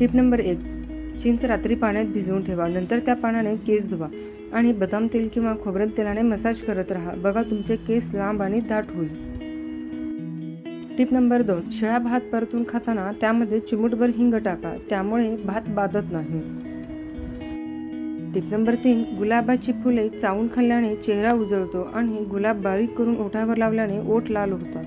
Tip number एक चिंच रात्री पाण्यात भिजवून ठेवा. नंतर त्या पाण्याने केस धुवा आणि बदाम तेल किंवा खोबरेल तेलाने मसाज करत राहा. बघा तुमचे केस लांब आणि दाट होईल. टिप नंबर दोन शिळा भात परतून खाताना त्यामध्ये चिमूटभर हिंग टाका. त्यामुळे भात बाधत नाही. टिप नंबर तीन गुलाबाची फुले चावून खाल्ल्याने चेहरा उजळतो आणि गुलाब बारीक करून ओठावर लावल्याने ओठ लाल होतात.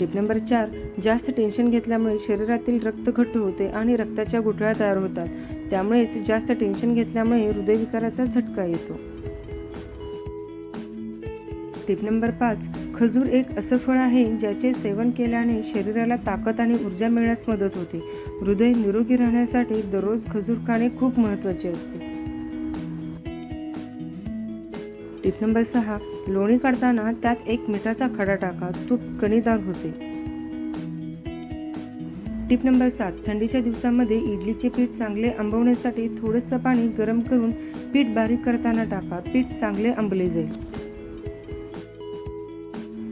टिप नंबर चार जास्त टेन्शन घेतल्यामुळे शरीरातील रक्त घट्ट होते आणि रक्ताच्या गुठळ्या तयार होतात. त्यामुळेच जास्त टेन्शन घेतल्यामुळे हृदयविकाराचा झटका येतो. टिप नंबर पाच खजूर एक असं फळ आहे ज्याचे सेवन केल्याने शरीराला ताकद आणि ऊर्जा मिळण्यास मदत होते. हृदय निरोगी राहण्यासाठी दररोज खजूर खाणे खूप महत्त्वाचे असते. टिप नंबर सहा. लोणी काढताना त्यात एक मिठाचा खडा टाका. तूप कणीदार होते. टिप नंबर सात. थंडीच्या दिवसामध्ये इडलीचे पीठ चांगले आंबवण्यासाठी थोडंसं पाणी गरम करून पीठ बारीक करताना टाका. पीठ चांगले आंबले जाईल.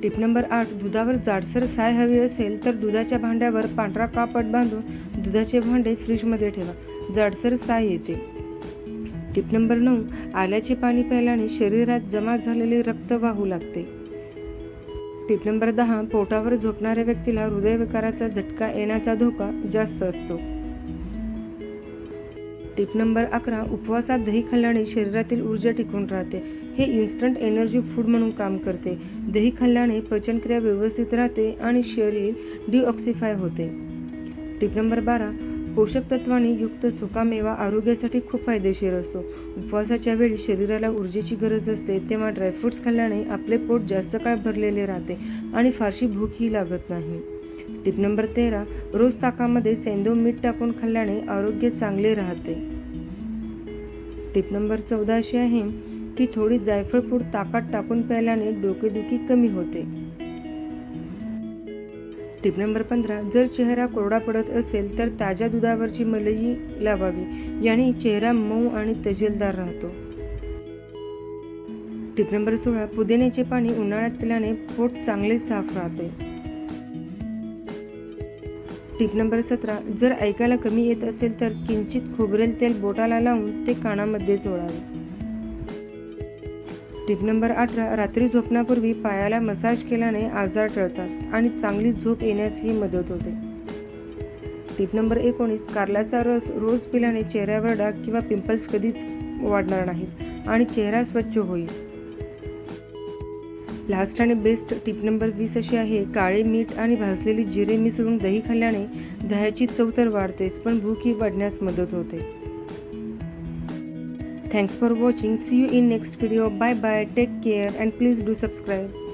टिप नंबर आठ. दुधावर जाडसर साय हवी असेल तर दुधाच्या भांड्यावर पांढरा कापड बांधून दुधाचे भांडे फ्रीजमध्ये ठेवा. जाडसर साय येते. टिप नंबर नऊ आल्याचे पाणी प्यायल्याने शरीरात जमा झालेले रक्त वाहू लागते. टिप नंबर दहा पोटावर झोपणाऱ्या व्यक्तीला हृदयविकाराचा झटका येण्याचा धोका जास्त असतो. टिप नंबर अकरा उपवासात दही खाल्ल्याने शरीरातील ऊर्जा टिकून राहते. हे इन्स्टंट एनर्जी फूड म्हणून काम करते. दही खाल्ल्याने पचनक्रिया व्यवस्थित राहते आणि शरीर डिऑक्सिफाय होते. टिप नंबर बारा पोषक तत्वांनी युक्त सुकामेवा आरोग्यासाठी खूप फायदेशीर असतो. उपवासाच्या वेळी शरीराला ऊर्जेची गरज असते तेव्हा ड्रायफ्रुट्स खाल्ल्याने आपले पोट जास्त काळ भरलेले राहते आणि फारशी भूकही लागत नाही. टिप नंबर तेरा रोज ताकामध्ये सेंदो मीठ टाकून खाल्ल्याने आरोग्य चांगले राहते. टिप नंबर चौदा अशी आहे की थोडी जायफळ पूड ताकात टाकून प्यायल्याने डोकेदुखी कमी होते. टिप नंबर पंधरा जर चेहरा कोरडा पडत असेल तर ताज्या दुधावरची मलई लावावी. याने चेहरा मऊ आणि तजेलदार राहतो. टिप नंबर सोळा पुदिन्याचे पाणी उन्हाळ्यात पिल्याने पोट चांगले साफ राहते. टिप नंबर सतरा जर ऐकायला कमी येत असेल तर किंचित खोबरेल तेल बोटाला लावून ते कानामध्ये जोडावे. टिप नंबर अठरा रात्री झोपण्यापूर्वी पायाला मसाज केल्याने आजार टळतात आणि चांगली झोप येण्यासही मदत होते. टिप नंबर एकोणीस कारल्याचा रस रोज पिल्याने चेहऱ्यावर डाग किंवा पिंपल्स कधीच वाढणार नाहीत आणि चेहरा स्वच्छ होईल. लास्ट आणि बेस्ट टिप नंबर वीस अशी आहे काळे मीठ आणि भाजलेली जिरे मिसळून दही खाल्ल्याने दह्याची चव तर वाढतेच पण भूकही वाढण्यास मदत होते. Thanks for watching. See you in next video. Bye bye. Take care and please do subscribe.